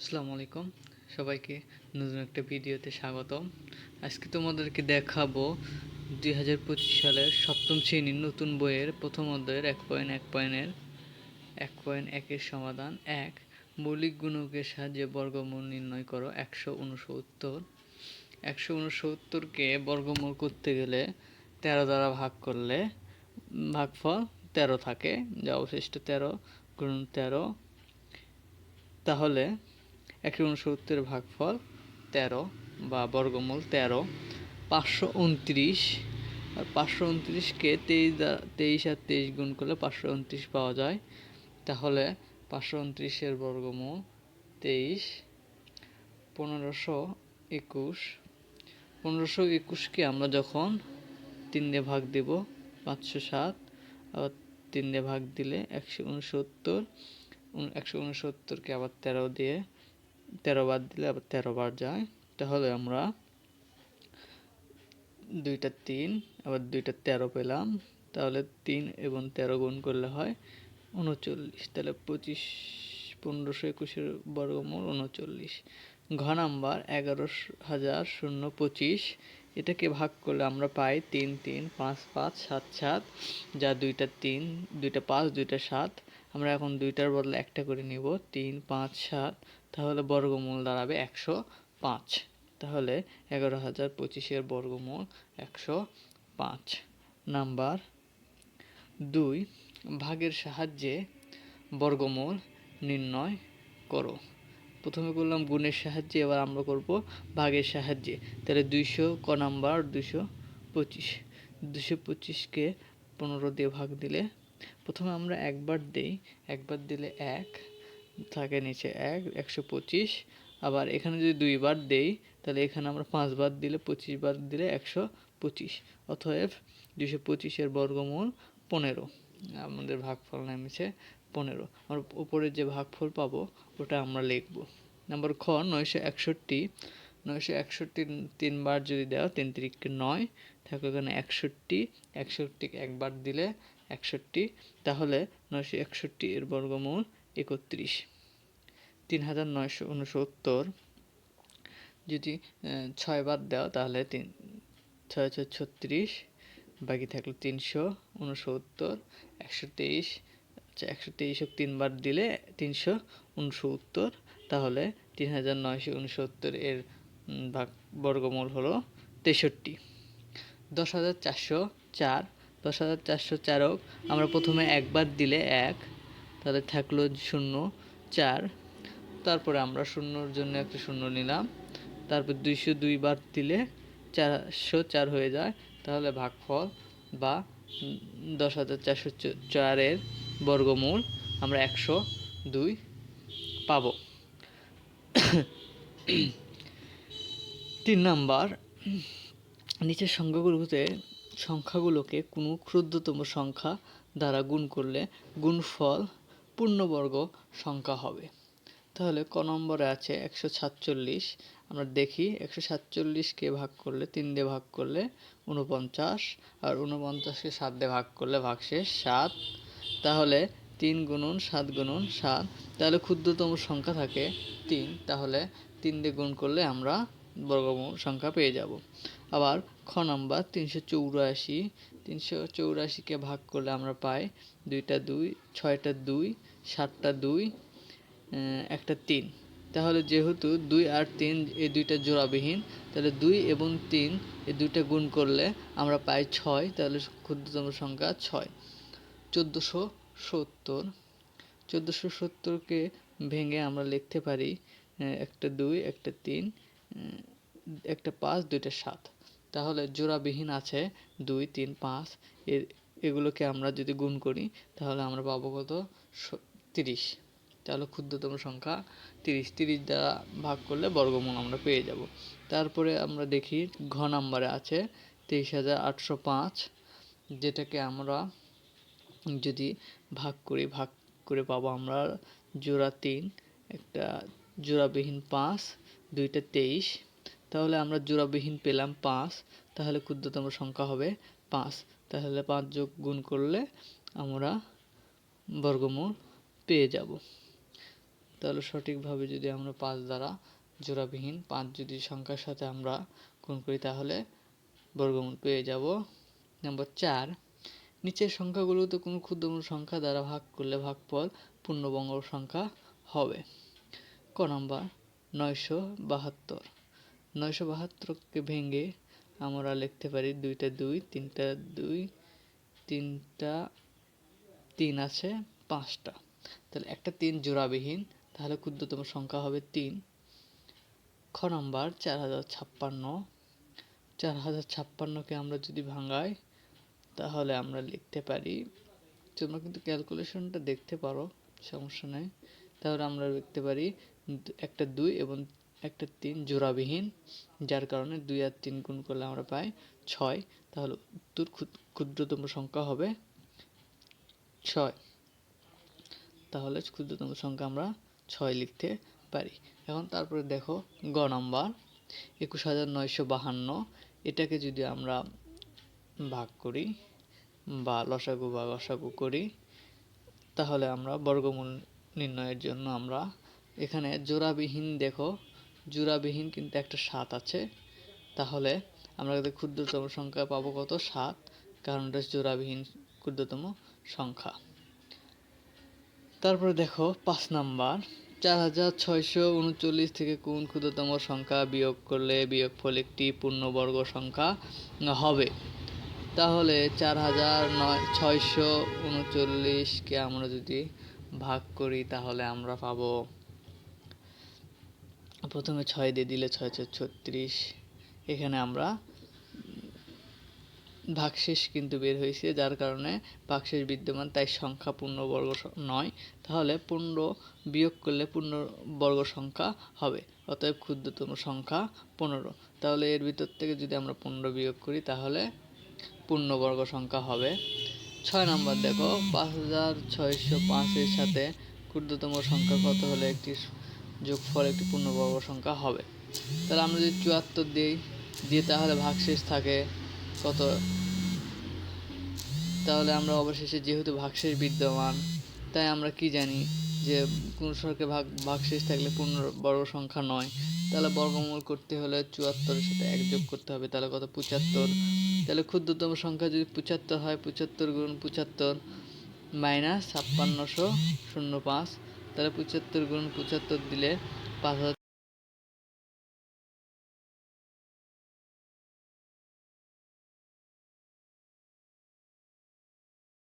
আসসালামু আলাইকুম। সবাইকে নতুন একটা ভিডিওতে স্বাগতম। আজকে তোমাদেরকে দেখাবো দুই হাজার পঁচিশ সালের সপ্তম শ্রেণির নতুন বইয়ের প্রথম অধ্যায়ের এক পয়েন্ট এক পয়েন্টের এক পয়েন্ট একের সমাধান এক। মৌলিক গুণকের সাহায্যে বর্গমূল নির্ণয় করো একশো উনসত্তর একশো উনসত্তরকে বর্গমূল করতে গেলে তেরো দ্বারা ভাগ করলে ভাগফল তেরো থাকে। যা অবশিষ্ট তেরো, গুণ তেরো। তাহলে একশো উনসত্তরের ভাগফল তেরো বা বর্গমূল তেরো, পাঁচশো উনত্রিশ। আর পাঁচশো উনত্রিশকে তেইশ তেইশ আর তেইশ গুণ করলে পাঁচশো উনত্রিশ পাওয়া যায়। তাহলে পাঁচশো উনত্রিশের বর্গমূল তেইশ, পনেরোশো একুশ। পনেরোশো একুশকে আমরা যখন তিন দিয়ে ভাগ দেব, পাঁচশো সাত, আবার তিন দিয়ে ভাগ দিলে একশো উনসত্তর। একশো উনসত্তরকে আবার তেরো দিয়ে তেরো বার দিলে আবার তেরো বার যায়। তাহলে আমরা দুইটা তিন, আবার দুইটা তেরো পেলাম। তাহলে তিন এবং তেরো গুণ করলে হয় উনচল্লিশ। তাহলে পঁচিশ, পনেরোশো একুশের বর্গমূল উনচল্লিশ। ঘ নাম্বার এগারো হাজার শূন্য পঁচিশ। এটাকে ভাগ করলে আমরা পাই তিন তিন, পাঁচ পাঁচ, সাত সাত। যা দুইটা তিন, দুইটা পাঁচ, দুইটা সাত। আমরা এখন দুইটার বদলে একটা করে নিব। তিন, পাঁচ, সাত। তাহলে বর্গমূল দাঁড়াবে একশো পাঁচ। তাহলে এগারো হাজার পঁচিশের বর্গমূল একশো পাঁচ। নাম্বার দুই, ভাগের সাহায্যে বর্গমূল নির্ণয় করো। প্রথমে করলাম গুণের সাহায্যে, এবার আমরা করব ভাগের সাহায্যে। তাহলে দুইশো ক নাম্বার দুশো পঁচিশ। দুশো পঁচিশকে পনেরো দিয়ে ভাগ দিলে প্রথমে আমরা একবার দেই, একবার দিলে এক, থাকে নিচে এক, একশো পঁচিশ। আবার এখানে যদি দুইবার দেই, তাহলে এখানে আমরা পাঁচবার দিলে পঁচিশ বার দিলে একশো পঁচিশ। অতএব দুশো পঁচিশের বর্গমূল পনেরো। আমাদের ভাগফল নেমেছে পনেরো। আমরা উপরে যে ভাগফল পাবো, ওটা আমরা লিখব। নাম্বার খ, নয়শো একষট্টি। নয়শো একষট্টি তিনবার যদি দেওয়া তিন তিরিককে নয় থাকলে এখানে একষট্টি। একষট্টি একবার দিলে একষট্টি, তাহলে নয়শো একষট্টি এর বর্গমূল একত্রিশ। তিন হাজার নয়শো উনসত্তর, যদি ছয় বার দেওয়া তাহলে তিন, ছয় ছয় ছত্রিশ, বাকি থাকল তিনশো উনসত্তর, একশো তেইশ আচ্ছা একশো তেইশ তিনবার দিলে তিনশো উনসত্তর, তাহলে তিন হাজার নয়শো উনসত্তর এর ভাগ, বর্গমূল হলো তেষট্টি। দশ হাজার চারশো চার দশ হাজার চারশো চারক আমরা প্রথমে একবার দিলে এক, তাহলে থাকল শূন্য, চার। তারপরে আমরা শূন্যর জন্য একটা শূন্য নিলাম। তারপর দুইশো দুইবার দিলে চারশো চার হয়ে যায়। তাহলে ভাগফল বা দশ হাজার চারশো চারের বর্গমূল আমরা একশো দুই পাব। তিন নাম্বার, নিচের সংখ্যাগুলোতে সংখ্যাগুলোকে কোনো ক্ষুদ্রতম সংখ্যা দ্বারা গুণ করলে গুণফল পূর্ণবর্গ সংখ্যা হবে। তাহলে ক নম্বরে আছে একশো সাতচল্লিশ। আমরা দেখি একশো সাতচল্লিশকে ভাগ করলে তিন দিয়ে ভাগ করলে উনপঞ্চাশ আর উনপঞ্চাশকে সাত দিয়ে ভাগ করলে ভাগশেষ সাত। তাহলে তিন গুণন সাত গুণন সাত। তাহলে ক্ষুদ্রতম সংখ্যা থাকে তিন। তাহলে তিন দিয়ে গুণ করলে আমরা বর্গমূল সংখ্যা পেয়ে যাব। আবার খ নাম্বার, তিনশো চৌরাশি। তিনশো চৌরাশিকে ভাগ করলে আমরা পাই দুইটা দুই, ছয়টা দুই, সাতটা দুই একটা তিন। তাহলে যেহেতু দুই আর তিন এই দুইটা জোড়াবিহীন, তাহলে দুই এবং তিন এই দুইটা গুণ করলে আমরা পাই ছয়, তাহলে ক্ষুদ্রতম সংখ্যা ছয়। চোদ্দোশো সত্তর। চোদ্দোশো সত্তরকে ভেঙে আমরা লিখতে পারি একটা দুই, একটা তিন একটা পাঁচ, দুইটা সাত। তাহলে জোড়াবিহীন আছে দুই, তিন, পাঁচ। এগুলোকে আমরা যদি গুণ করি, তাহলে আমরা পাবো কত? তিরিশ। তাহলে ক্ষুদ্রতম সংখ্যা তিরিশ। তিরিশ দ্বারা ভাগ করলে বর্গমূল আমরা পেয়ে যাব। তারপরে আমরা দেখি ঘ নাম্বারে আছে তেইশ হাজার আটশো পাঁচ, যেটাকে আমরা যদি ভাগ করি, ভাগ করে পাবো আমরা জোড়া তিন, একটা জোড়াবিহীন পাঁচ, দুইটা তেইশ। তাহলে আমরা জোড়াবিহীন পেলাম পাঁচ, তাহলে ক্ষুদ্রতম সংখ্যা হবে পাঁচ। তাহলে পাঁচ যোগ গুণ করলে আমরা বর্গমূল পেয়ে যাব। তাহলে সঠিকভাবে যদি আমরা পাঁচ দ্বারা জোড়াবিহীন পাঁচ যদি সংখ্যার সাথে আমরা গুণ করি, তাহলে বর্গমূল পেয়ে যাব। নম্বর চার, নিচের সংখ্যাগুলোতে কোনো ক্ষুদ্রতম সংখ্যা দ্বারা ভাগ করলে ভাগফল পূর্ণবঙ্গ সংখ্যা হবে। ক নম্বর, নয়শো বাহাত্তর। নয়শো বাহাত্তরকে ভেঙে আমরা লিখতে পারি দুইটা দুই, তিনটা দুই, তিনটা তিন আছে পাঁচটা। তাহলে একটা তিন জোড়াবিহীন, তাহলে ক্ষুদ্রতম সংখ্যা হবে তিন। খ নম্বর, চার হাজার ছাপ্পান্ন। চার হাজার ছাপ্পান্নকে আমরা যদি ভাঙাই, তাহলে আমরা লিখতে পারি, তোমরা কিন্তু ক্যালকুলেশনটা দেখতে পারো, সমস্যা নেই। তাহলে আমরা লিখতে পারি, একটা দুই এবং একটা তিন জোড়াবিহীন, যার কারণে দুই আর তিন গুণ করলে আমরা পাই ছয়। তাহলে উত্তর ক্ষুদ্রতম সংখ্যা হবে ছয়। তাহলে ক্ষুদ্রতম সংখ্যা আমরা ছয় লিখতে পারি। এখন তারপরে দেখো গ নম্বর, একুশ হাজার নয়শো বাহান্ন। এটাকে যদি আমরা ভাগ করি বা লসাগু বা গসাগু করি, তাহলে আমরা বর্গমূল নির্ণয়ের জন্য আমরা এখানে জোড়াবিহীন দেখো জোড়াবিহীন কিন্তু একটা সাত আছে। তাহলে আমরা ক্ষুদ্রতম সংখ্যা পাবো কত? সাত, কারণ এটা জোড়াবিহীন ক্ষুদ্রতম সংখ্যা। তারপরে দেখো, পাঁচ নাম্বার। চার হাজার ছয়শো উনচল্লিশ থেকে কোন ক্ষুদ্রতম সংখ্যা বিয়োগ করলে বিয়োগ বিয়োগফল একটি পূর্ণবর্গ সংখ্যা হবে? তাহলে চার হাজার নয়, ছয়শো উনচল্লিশকে আমরা যদি ভাগ করি, তাহলে আমরা পাবো প্রথমে ছয় দিয়ে দিলে ছয় ছয় ছত্রিশ। এখানে আমরা ভাগশেষ কিন্তু বের হয়েছে, যার কারণে ভাগশেষ বিদ্যমান, তাই সংখ্যা পূর্ণবর্গ নয়। তাহলে পূর্ণ বিয়োগ করলে পূর্ণবর্গ সংখ্যা হবে, অতএব ক্ষুদ্রতম সংখ্যা পনেরো। তাহলে এর ভিতর থেকে যদি আমরা পনেরো বিয়োগ করি, তাহলে পূর্ণবর্গ সংখ্যা হবে। ছয় নম্বর দেখো, পাঁচ হাজার ছয়শো পাঁচের সাথে ক্ষুদ্রতম সংখ্যা কত হলে? একটি যোগফল একটি পূর্ণবর্গ সংখ্যা হবে। তাহলে আমরা যদি চুয়াত্তর দিই, দিয়ে তাহলে ভাগশেষ থাকে কত? তাহলে আমরা অবশেষে যেহেতু ভাগশেষ বিদ্যমান, তাই আমরা কি জানি যে কোন সংখ্যা ভাগ, ভাগশেষ থাকলে পূর্ণ বর্গ সংখ্যা নয়। তাহলে বর্গমূল করতে হলে চুয়াত্তরের সাথে এক যোগ করতে হবে, তাহলে কত? পঁচাত্তর। তাহলে ক্ষুদ্রতম সংখ্যা যদি পঁচাত্তর হয়, পঁচাত্তর গুণ পঁচাত্তর মাইনাস ছাপ্পান্নশো শূন্য পাঁচ। তাহলে পঁচাত্তর গুণ পঁচাত্তর দিলে পাঁচ হাজার